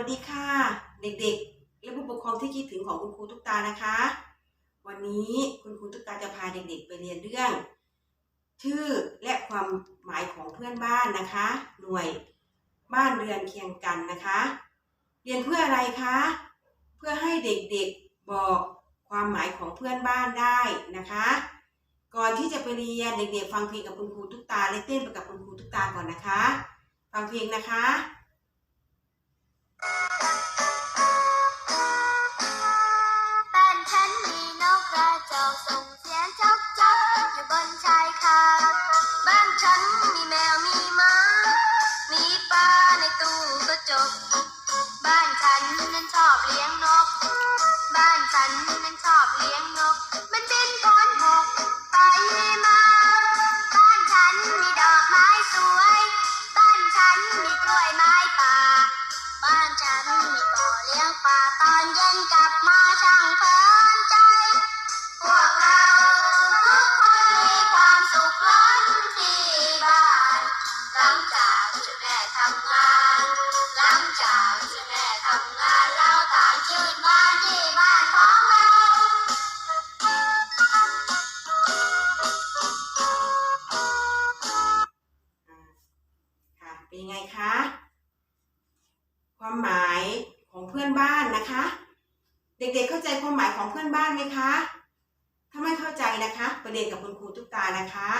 วัสดีค่ะ เด็กๆ และผู้ปกครองที่คิดถึงของคุณครูทุกตานะคะ วันนี้คุณครูทุกตาจะพาเด็กๆ ไปเรียนเรื่อง ชื่อและความหมายของเพื่อนบ้านนะคะ หน่วยบ้านเรือนเคียงกันนะคะ เรียนเพื่ออะไรคะ เพื่อให้เด็กๆบอกความหมายของเพื่อนบ้านได้นะคะ ก่อนที่จะไปเรียนเด็กๆฟังเพลงกับคุณครูทุกตาและเต้นไปกับคุณครูทุกตาก่อนนะคะ ฟังเพลงนะคะ บ้านฉันมีนกกระจอกส่งเสียงจอกจอกอยู่บนชายคาบ้านฉันมีแมวมีหมามีปลาในตู้กระจก บ้านฉันนั้นชอบเลี้ยงนก บ้านฉันนั้นชอบเลี้ยงนก มันบินก้อนบกไปมา บ้านฉันมีดอกไม้สวย บ้านฉันมีกล้วยไม้ บ้านฉันมีบ่อเลี้ยงปลาตอนเย็นกลับมาช่างเพลินใจ พวกเราทุกคนมีความสุขล้นที่บ้าน หลังจากที่แม่ทำงาน หลังจากที่แม่ทำงานเราต่างชื่นบานที่บ้านของเรา ค่ะเป็นยังไงคะ ความหมายของเพื่อน บ้านนะคะ เด็กๆเข้าใจความหมายของเพื่อนบ้านไหมคะ ถ้าไม่เข้าใจนะคะไปเรียนกับคุณครูทุกตานะคะ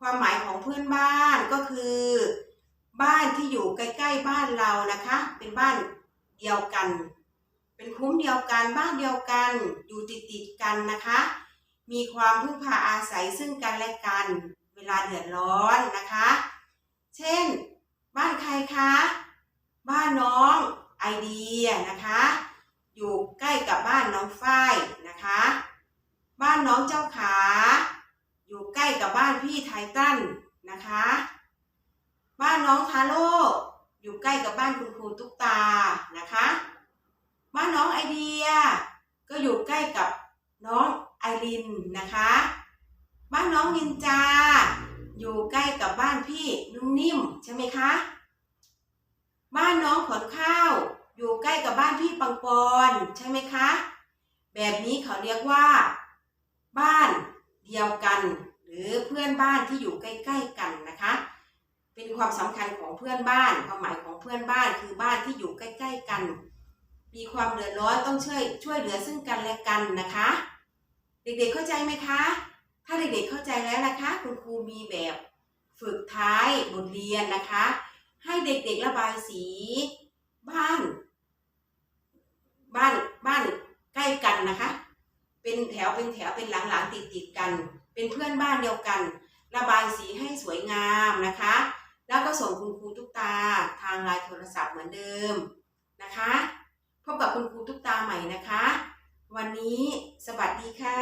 ความหมายของเพื่อนบ้านก็คือ บ้านที่อยู่ใกล้ ๆบ้านเรานะคะ เป็นบ้านเดียวกัน เป็นคุ้มเดียวกันบ้านเดียวกัน อยู่ติดๆกันนะคะ มีความพึ่งพาอาศัยซึ่งกันและกัน เวลาเดือดร้อนนะคะ เช่น บ้านใครคะ บ้านน้องไอเดีย นะคะ อยู่ใกล้กับบ้านน้องฝ้ายนะคะ บ้านน้องเจ้าขา อยู่ใกล้กับบ้านพี่ไททันนะคะ บ้านน้องทาโร่อยู่ใกล้กับบ้านคุณครูตุ๊กตานะคะ บ้านน้องไอเดีย ก็อยู่ใกล้กับน้องไอรินนะคะ บ้านน้องนินจา อยู่ใกล้กับบ้านพี่นุ่มนิ่มใช่ไหมคะ บ้านน้องขนข้าว อยู่ใกล้กับบ้านพี่ ปังปอนใช่ไหมคะ แบบนี้เขาเรียกว่า บ้านเดียวกัน หรือเพื่อนบ้านที่อยู่ใกล้ ๆ กันนะคะ เป็นความสำคัญของเพื่อนบ้าน ความหมายของเพื่อนบ้านคือบ้านที่อยู่ใกล้ ๆ กัน มีความเดือดร้อนต้องช่วยช่วยเหลือซึ่งกันและกันนะคะ เด็กๆเข้าใจไหมคะ ถ้าเด็กๆเข้าใจแล้วนะคะ คุณครูมีแบบฝึกท้ายบทเรียนนะคะ ให้เด็กๆระบายสี บ้าน บ้านบ้านใกล้กันนะคะ เป็นแถวเป็นแถวเป็นหลังๆติดติดๆกัน เป็นเพื่อนบ้านเดียวกัน ระบายสีให้สวยงามนะคะ แล้วก็ส่งคุณครูทุกตาทางไลน์โทรศัพท์เหมือนเดิมนะคะ พบกับคุณครูทุกตาใหม่นะคะ วันนี้สวัสดีค่ะ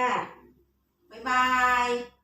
บ๊ายบาย